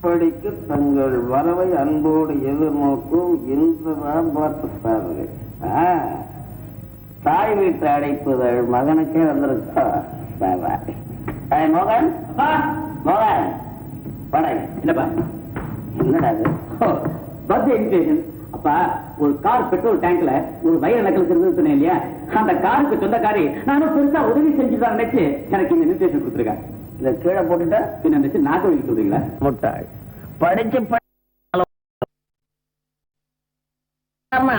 படிக்கு தங்கள் வரவை அன்போடு எதிர்நோக்கும் இன்றுதான் பார்த்துட்டாரு ஆ, தாய் வீட்டு அடைப்புதல் மகனுக்கே வந்திருக்கா. ஏய், மோகன். மோகன். படை இல்லப்பா என்னடா இது? பர்த்டே இன்விடேஷன் அப்பா ஒரு கார் பெட்ரோல் டேங்க்ல ஒரு வயிறு நக்கல் இருக்குன்னு சொன்னேன் இல்லையா? அந்த காருக்கு சொந்தக்காரி நானும் பெருசா உதவி செஞ்சுதான் நினைச்சு எனக்கு இந்த இன்விடேஷன் கொடுத்துருக்கேன் இதை கீழே போட்டுட்டா பின்ன நினைச்சு நாக்கு வலிக்க சொல்றீங்களா? முட்டாள். படிச்சு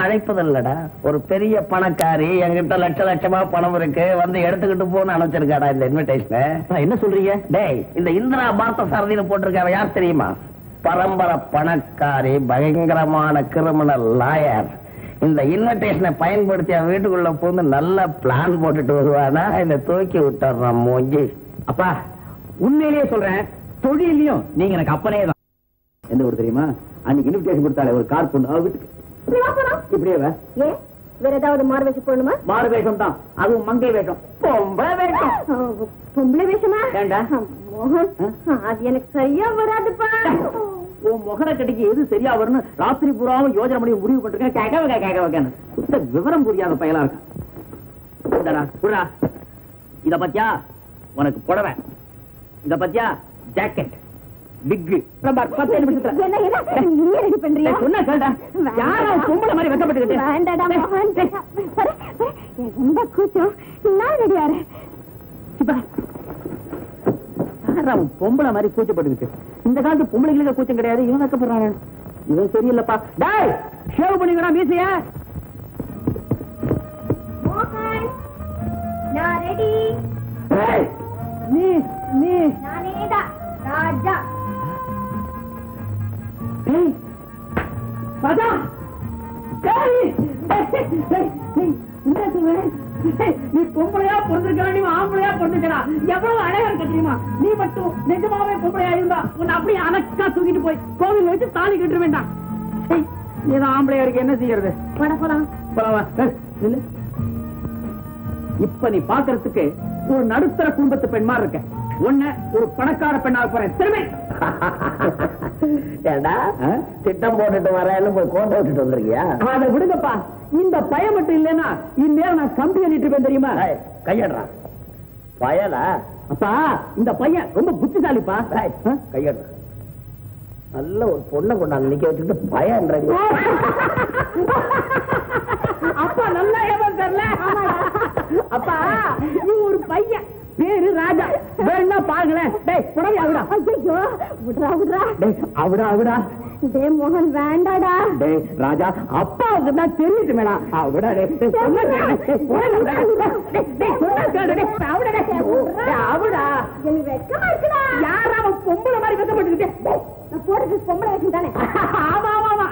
அழைப்பதில்லடா. ஒரு பெரிய பணக்காரி என்கிட்ட லட்ச லட்சமா பணம் இருக்கு. வந்து எடுத்துக்கிட்டு போன்னு அனுப்பிச்சிருக்காடா இந்த இன்விடேஷனை என்ன சொல்றீங்க? டேய் இந்த இந்திரா பார்த்த சாரதியில போட்டிருக்காவ யார் தெரியுமா? பரம்பரை பணக்காரி பயங்கரமான கிரிமினல் லாயர் இந்த இன்விடேஷனை பயன்படுத்தி அவன் வீட்டுக்குள்ள போந்து நல்ல பிளான் போட்டுட்டு வருவானா? இந்த தூக்கி விட்டுறான் மூஞ்சி. அப்பா உண்மையிலேயே சொல்றேன் தொழிலையும் நீங்க எனக்கு அப்பனே தான். எந்த ஊர் தெரியுமா? அன்னைக்கு இன்விடேஷன் கொடுத்தாலே ஒரு கார் பொண்ணு வீட்டுக்கு. இப்படியே. ஏன் வேற ஏதாவது மாறு வேஷம் போடணுமா? மாறு வேஷம் தான். அதுவும் மங்கை வேஷம். பொம்பளை வேஷம். பொம்பளை வேஷமா? மோகன்? அது எனக்கு சரியா வராதுப்பா. உன் முகர கட்டிக்கு எது சரியா வரும்னு ராத்திரி பூராவும் யோஜனை பண்ணி முடிவு பண்ணிருக்கேன் கேட்க வைக்க கேட்க வைக்கன்னு. சுத்த விவரம் புரியாத பயலா இருக்கான். இந்தடா. இத பத்தியா உனக்கு புடவை. இத பத்தியா ஜாக்கெட் பிக் பத்து நிமிஷத்துல. என்ன என்ன நீ ரெடி பண்றியா சொன்னா கேளுடா. யாரா பொம்பளை மாதிரி வெக்கப்பட்டுக்கிட்டு? வேண்டாடா மோகன். ரொம்ப கூச்சம். நான் ரெடியாரு யாரா அவன் பொம்பளை மாதிரி கூச்சப்பட்டுக்கிட்டு. இந்த காலத்து பொம்பளைங்களுக்கு கூச்சம் கிடையாது. இவன் வைக்கப்படுறாங்க இவன் சரியில்லப்பா. டேய் ஷேவ் பண்ணிக்கடா மீசைய. மோகன் நான் ரெடி நீ நீ நானேதான் ராஜா. நீ பொம்பளையா பிறந்திருக்கா நீ ஆம்பளையா பிறந்திருக்கா எவ்வளவு அழகா இருக்க தெரியுமா? நீ மட்டும் நிஜமாவே பொம்பளையா இருந்தா உன்னை அப்படியே அனக்கா தூக்கிட்டு போய் கோவில் வச்சு தாலி கட்ட வேண்டாம். தான் ஆம்பளையா இருக்க என்ன செய்யறது. இப்ப நீ பாக்குறதுக்கு ஒரு நடுத்தர குடும்பத்து பெண் மாதிரி இருக்க உன்னை ஒரு பணக்கார பெண்ணாக போறேன். திரும்பி. ஏண்டா? திட்டம் போட்டுட்டு வரேன்னு போய் கோட்டை விட்டுட்டு வந்திருக்கியா? அதை விடுங்கப்பா. இந்த பயம் மட்டும் இல்லைன்னா இந்நேரம் நான் கம்பி அணிட்டு இருப்பேன் தெரியுமா? கையடுறா. பயலா அப்பா இந்த பையன் ரொம்ப புத்திசாலிப்பா. கையடுறா. நல்ல ஒரு பொண்ணை கொண்டாந்து நிக்க வச்சுக்கிட்டு பயன்றது அப்பா நல்லா ஏமாத்தர்ல அப்பா நீ ஒரு பையன் பேரு ராஜா வேணா பாருங்களேன் டேய் புடவை அவிடா ஐயோ விடுறா விடுறா டேய் அவிடா அவிடா டே மோகன் வேண்டாடா. டேய் ராஜா அப்பாவுக்கு தான் தெரியுது மேடம் அவிடா டேய் டேய். டேய், டேய், டேய், டேய், டேய், அவிடா, டேய். டேய், அவிடா எனக்கு வெக்கமா இருக்குடா. யாரா அவன் பொம்பளை மாதிரி வெக்கப்பட்டுக்கிட்டே டேய், நான் போடுறது பொம்பளை தானே. ஆமா ஆமா ஆமா.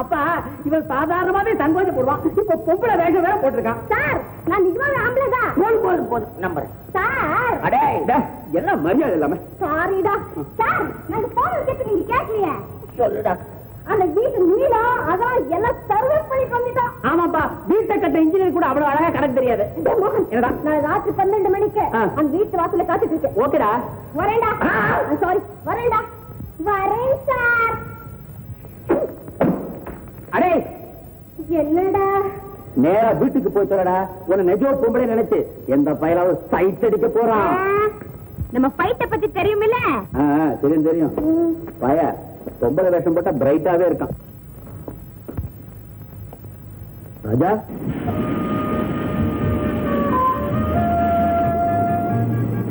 அப்பா இவன் சாதாரணமாவே சங்கோஜம் போடுவான். இப்ப பொம்பளை வேஷம் வேற போட்டிருக்கான். சார் நான் நிஜமாவே ஆம்பளை தான் போதும் போதும் போதும் நம்புறேன். சார். அடே டேய், எல்லாம் மரியாதை இல்லாம. சாரிடா சார் நாங்க போன கேட்டு நீங்க கேட்கலையே சொல்லுடா அந்த வீட்டு நீளம் அதான் எல்லாம் சர்வே பண்ணி பண்ணிட்டோம் ஆமாப்பா வீட்டை கட்ட இன்ஜினியர் கூட அவ்வளவு அழகா கணக்கு தெரியாது. டேய் மோகன், என்னடா? நான் ராத்திரி பன்னெண்டு மணிக்கு ஆ. அந்த வீட்டு வாசல்ல காத்துட்டு இருக்கேன். ஓகேடா. வரேன்டா. ஆ. சாரி வரேன்டா. வரேன் சார் அடே. என்னடா? நேரா வீட்டுக்கு போய் சொல்லடா. உன்னை நெஜோ பொம்பளை நினைச்சு எந்த பயலாவும் சைட் அடிக்க போறான். நம்ம ஃபைட்ட பத்தி தெரியுமில்ல? தெரியும் தெரியும். பய. பொம்பளை வேஷம் போட்டா பிரைட்டாவே இருக்கான். ராஜா?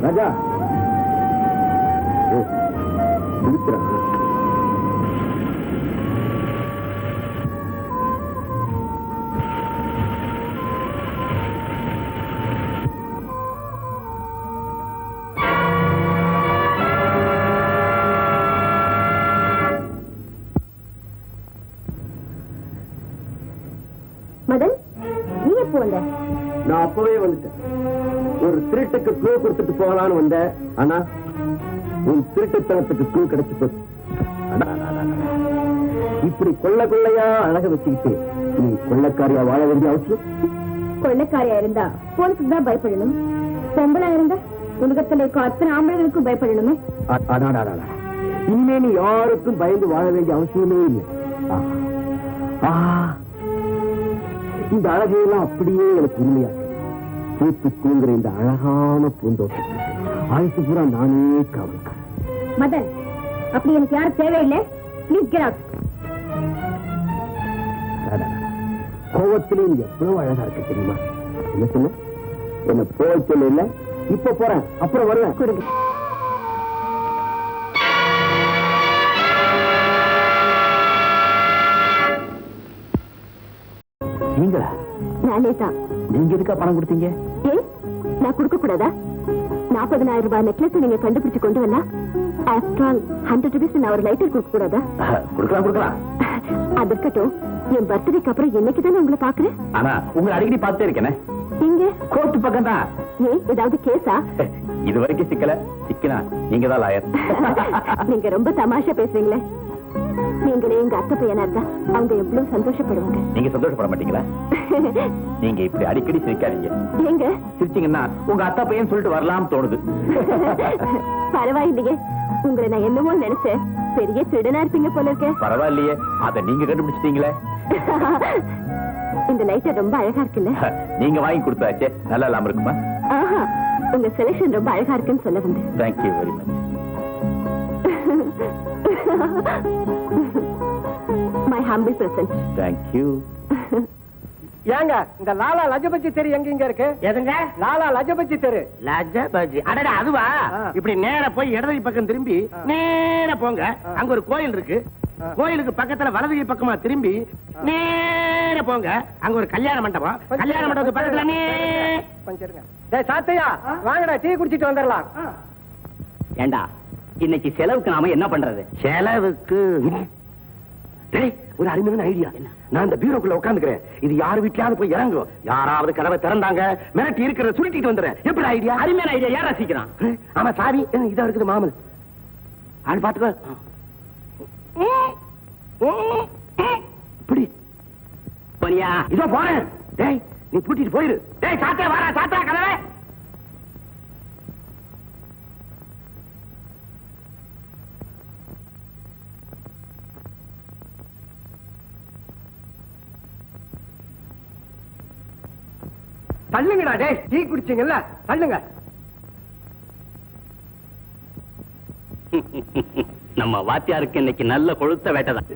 ராஜா? திருட்டுக்கு க்ளூ கொடுத்துட்டு போகலான்னு வந்தேன். ஆனா உன் திருட்டுத்தனத்துக்கு க்ளூ கிடைச்சு போச்சு. இப்படி கொள்ள கொள்ளையா அழக வச்சுக்கிட்டு நீ கொள்ளக்காரியா வாழ வேண்டிய அவசியம்? கொள்ளைக்காரியா இருந்தா போலீஸுக்கு தான் பயப்படணும். பொம்பளை இருந்தா உலகத்துல இருக்க அத்தனை ஆம்பளைகளுக்கும் பயப்படணுமே. இனிமே நீ யாருக்கும் பயந்து வாழ வேண்டிய அவசியமே இல்லை. இந்த அழகையெல்லாம் அப்படியே எனக்கு உண்மையாக்கு பூத்து தூங்குற இந்த அழகான பூந்தோட்டம். ஆயுசு பூரா நானே காவல்காரன் மதன் அப்படி எனக்கு யாரும் தேவையில்லை. ப்ளீஸ் கெட் கோவத்திலே நீ எவ்வளவு அழகா இருக்கு தெரியுமா? என்ன சொன்ன? என்ன போக சொல்ல இல்ல? இப்ப போறேன். அப்புறம் வருவேன். கொடுங்க. நீங்களா? நானே தான். நீங்க எதுக்கா பணம் கொடுத்தீங்க? ஏன் நான் கொடுக்க கூடாதா நாற்பதனாயிரம் ரூபாய் நெக்லஸ் நீங்க கண்டுபிடிச்சு கொண்டு வந்தா ஆஃப்டர் ஹண்ட்ரட் ருபீஸ் நான் ஒரு லைட்டர் கொடுக்க கூடாதா கொடுக்கலாம் கொடுக்கலாம். அது இருக்கட்டும் என் பர்த்டேக்கு அப்புறம் என்னைக்கு தானே உங்களை பாக்குறேன் ஆனா உங்களை அடிக்கடி பார்த்துட்டே இருக்கேனே. எங்க? கோர்ட்டு பக்கம் தான் ஏன் ஏதாவது கேஸா? இது வரைக்கும் சிக்கல. சிக்கினா நீங்க தான் லாயர். நீங்க ரொம்ப தமாஷா பேசுறீங்களே. நீங்களே எங்க அத்தை பையனா இருந்தா அவங்க எவ்வளவு சந்தோஷப்படுவாங்க. நீங்க சந்தோஷப்பட மாட்டீங்களா? நீங்க இப்படி அடிக்கடி சிரிக்காதீங்க. எங்க சிரிச்சீங்கன்னா உங்க அத்தா பையன் சொல்லிட்டு வரலாம் தோணுது. பரவாயில்லையே. உங்களை நான் என்னமோ நினைச்சேன். பெரிய திருடனா இருப்பீங்க போல இருக்கே. பரவாயில்லையே. அத நீங்க கண்டுபிடிச்சிட்டீங்களே. இந்த லைட்டர் ரொம்ப அழகா இருக்குல்ல? நீங்க வாங்கி கொடுத்தாச்சே. நல்லா இல்லாம இருக்குமா? உங்க செலக்ஷன் ரொம்ப அழகா இருக்குன்னு சொல்ல வந்தேன். Thank you very much my humble present thank you ஏங்க இந்த லாலா லஜபதி தெரு எங்க இங்க இருக்கு? எதுங்க? லாலா லஜபதி தெரு. லஜபதி. அடடா அதுவா. இப்படி நேரா போய் இடது பக்கம் திரும்பி. நேரா போங்க. அங்க ஒரு கோயில் இருக்கு. கோயிலுக்கு பக்கத்துல வலது பக்கமா திரும்பி நேரா போங்க. அங்க ஒரு கல்யாண மண்டபம். கல்யாண மண்டபத்துக்கு பக்கத்துல டேய் சாத்தையா வாங்கடா டீ குடிச்சிட்டு வந்துடலாம். ஏண்டா இன்னைக்கு செலவுக்கு நாம என்ன பண்றது? செலவுக்கு. ஒரு அருமையான ஐடியா நான் இந்த பீரோக்குள்ள உட்காந்துக்கிறேன். இது யார் வீட்லயாவது போய் இறங்கும். யாராவது கதவை திறந்தாங்க மிரட்டி இருக்கிறத சுருட்டிட்டு வந்துடுறேன். எப்படி ஐடியா அருமையான ஐடியா யாரா சீக்கிரம் ஆமா சாவி. இதா இருக்குது மாமல் ஆள் பாத்துக்கோ இப்படி. போனியா? இதோ போறேன். டேய் நீ பூட்டிட்டு போயிரு. டேய் சாத்தே வாடா சாத்தா கதவை தள்ளுங்கடா டேய் டீ குடிச்சீங்கல்ல? தள்ளுங்க. நம்ம வாத்தியாருக்கு இன்னைக்கு நல்ல கொழுத்த வேட்டதான்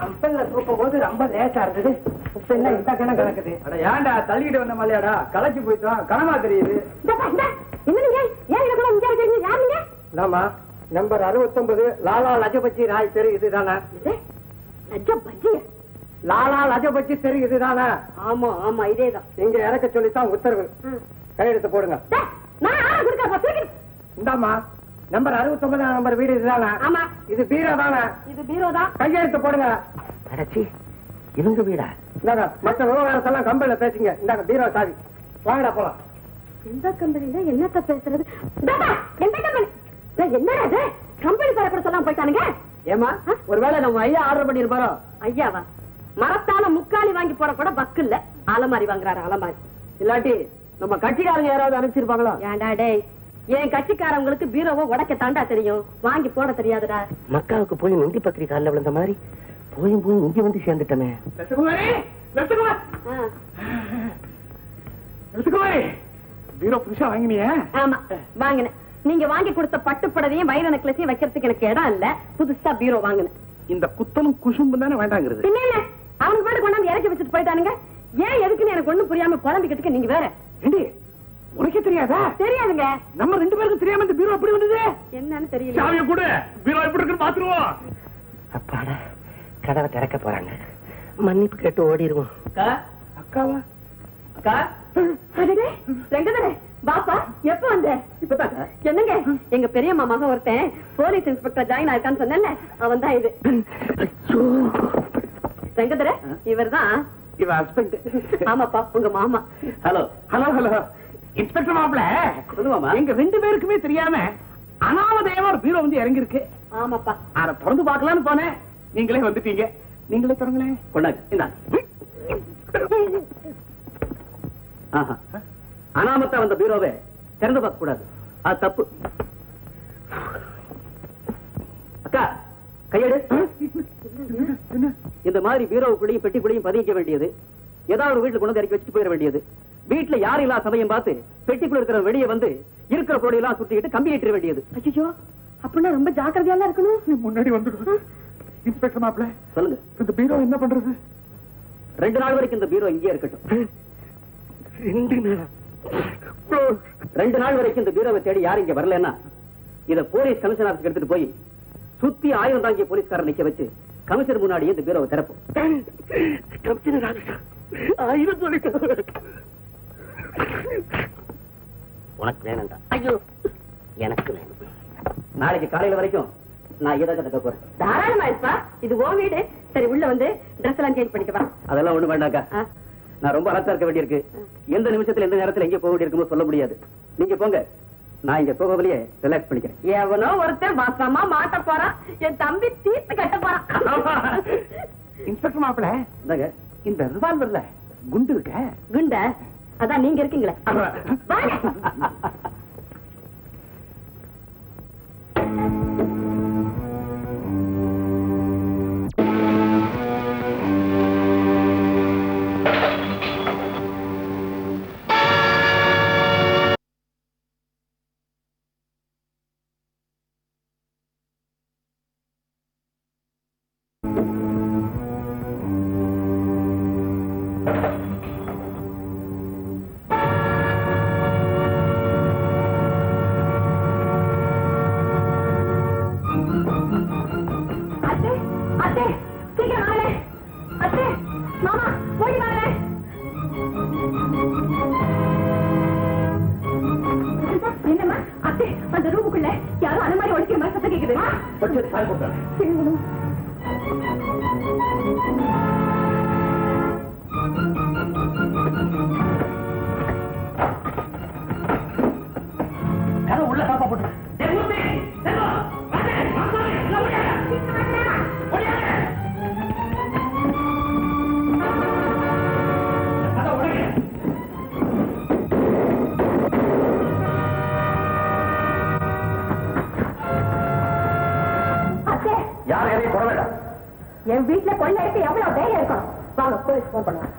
கம்பெனில தூக்கும் போது ரொம்ப லேசா இருந்தது. இப்ப என்ன இந்த கணக்கு கிடக்குது அட ஏன்டா தள்ளிக்கிட்டு வந்த மாதிரியாடா? களைச்சு போயிட்டோம். கனமா தெரியுது. நாமா நம்பர் அறுபத்தொன்பது லாலா லஜபதி ராய் தெரு இதுதானே? பஜ்ஜியா லாலா லஜபதி தெரு இதுதானே? ஆமா ஆமா இதேதான். இங்க இறக்க சொல்லித்தான் உத்தரவு. கையெழுத்து போடுங்க. இந்தாமா நம்பர் அறுபத்தொன்பதாம் நம்பர் வீடு இதுதானே? ஆமா. இது பீரோ தானே? இது பீரோ தான் கையெழுத்து போடுங்க. அடச்சி இவங்க வீடா? இந்தாங்க மற்ற விவகாரத்தெல்லாம் கம்பெனில பேசுங்க. இந்தாங்க பீரோ சாவி. வாங்கடா போலாம். எந்த கம்பெனில என்னத்த பேசுறது? எந்த கம்பெனி? என்னடா இது? கம்பெனி பேர கூட சொல்லாம போயிட்டானுங்க? ஏமா ஒருவேளை நம்ம ஐயா ஆர்டர் பண்ணிருப்பாரோ ஐயாவா? மரத்தால முக்காலி வாங்கி போட கூட பக்கு இல்ல. அலமாரி வாங்குறாரு அலமாரி இல்லாட்டி நம்ம கட்சிக்காரங்க யாராவது அனுப்பிச்சிருப்பாங்களோ? ஏன்டா டேய் என் கட்சிக்காரங்களுக்கு பீரோவை உடைக்க தாண்டா தெரியும். வாங்கி போட தெரியாதுடா. மக்காவுக்கு போய் நந்தி பத்திரி காலில் விழுந்த மாதிரி போயும் போய் இங்க வந்து சேர்ந்துட்டமே. பீரோ புதுசா வாங்கினியே? ஆமா வாங்கினேன். நீங்க வாங்கி கொடுத்த பட்டு புடவையும் வைர நெக்லஸையும் வைக்கிறதுக்கு எனக்கு இடம் இல்ல. புதுசா பீரோ வாங்கினேன். இந்த குத்தலும் குசும்பு தானே வேண்டாங்கிறது பின்ன என்ன அவனுக்கு பாட்டு கொண்டாந்து இறக்கி வச்சுட்டு போயிட்டானுங்க. ஏன் எதுக்குன்னு எனக்கு ஒண்ணும் புரியாம குழம்பிக்கிறதுக்கு நீங்க வேற. ஏண்டி உனக்கே தெரியாதா? தெரியாதுங்க. நம்ம ரெண்டு பேருக்கும் தெரியாம இந்த பீரோ எப்படி வந்தது? என்னன்னு தெரியல. கூட. பீரோ எப்படி இருக்குன்னு பாத்துருவோம் அப்பாடா கதவை திறக்க போறாங்க. மன்னிப்பு கேட்டு ஓடிடுவோம் அக்காவா? அக்கா? அடடே, ரெங்கதரே, பாப்பா எப்ப வந்த? இப்பதான். என்னங்க? எங்க பெரியம்மா மகன் ஒருத்தன் போலீஸ் இன்ஸ்பெக்டர் ஜாயின் ஆயிருக்கான்னு சொன்னேன்ல அவன் தான் இது ரெங்கதர இவர்தான். இவ ஹஸ்பண்ட் ஆமாப்பா உங்க மாமா. ஹலோ ஹலோ ஹலோ இன்ஸ்பெக்டர் மாப்ள சொல்லுவாமா எங்க ரெண்டு பேருக்குமே தெரியாம அனாமதேயமா ஒரு பீரோ வந்து இறங்கி இருக்கு ஆமாப்பா. அத திறந்து பார்க்கலாம்னு போனேன். நீங்களே வந்துட்டீங்க. நீங்களே திறங்களேன் கொண்டாங்க. இந்தா. ஆஹா. அனாமத்தா வந்த பீரோவை திறந்து பார்க்க கூடாது. அது தப்பு. கையெடு. இந்த மாதிரி பீரோவுக்குள்ளேயும் பெட்டிக்குள்ளேயும் பதிக்க வேண்டியது. ஏதாவது ஒரு வீட்டுல கொண்டு இறக்கி வச்சுட்டு போயிட வேண்டியது. வீட்டுல யாரும் இல்லாத சமயம் பார்த்து பெட்டிக்குள்ள இருக்கிற வெளியே வந்து இருக்கிற பொருளை எல்லாம் சுத்திக்கிட்டு கம்பி ஏற்ற வேண்டியது. ஐயோ அப்படின்னா ரொம்ப ஜாக்கிரதையா இருக்கணும். நீ முன்னாடி வந்துடு. இன்ஸ்பெக்டர் மாப்பிள்ள சொல்லுங்க. இந்த பீரோ என்ன பண்றது? ரெண்டு நாள் வரைக்கும் இந்த பீரோ இங்கே இருக்கட்டும். ரெண்டு நாளா? ரெண்டு நாள் வரைக்கும் இந்த பீரோவை தேடி யாரும் இங்க வரலன்னா இத போலீஸ் கமிஷனர் எடுத்துட்டு போய் சுத்தி ஆயுதம் தாங்கிய போலீஸ்காரர் நிக்க வச்சு கமிஷனர் முன்னாடியே இந்த பீரோவை திறப்போம். கமிஷனர் ஆயிரம் சொல்லிட்டு உனக்கு வேணும்டா. ஐயோ. எனக்கு வேணும். நாளைக்கு காலையில வரைக்கும் நான் இதை கத்துக்க போறேன். தாராளமா இருப்பா. இது ஓ வீடு. சரி உள்ள வந்து ட்ரெஸ் எல்லாம் சேஞ்ச் பண்ணிட்டு வா. அதெல்லாம் ஒண்ணு வேண்டாக்கா. நான் ரொம்ப அலர்ட்டா இருக்க வேண்டியிருக்கு. எந்த நிமிஷத்துல எந்த நேரத்துல எங்க போக வேண்டியிருக்குமோ சொல்ல முடியாது. நீங்க போங்க. நான் இங்க போகவிலேயே ரிலாக்ஸ் பண்ணிக்கிறேன். எவனோ ஒருத்தன் வசமா மாட்ட போறான். என் தம்பி தீர்த்து கட்ட போறான். இன்ஸ்பெக்டர் மாப்பிள்ள இந்தாங்க இந்த ரிவால்வர்ல குண்டு இருக்க. குண்ட? அதான் நீங்க இருக்கீங்களே. அத்தை எதையும் போட வேண்டாம் என் வீட்டுல கொள்ளை எவ்வளவு தைரியம் இருக்கணும்? வாங்க போலீஸ் போன் பண்ணுவேன்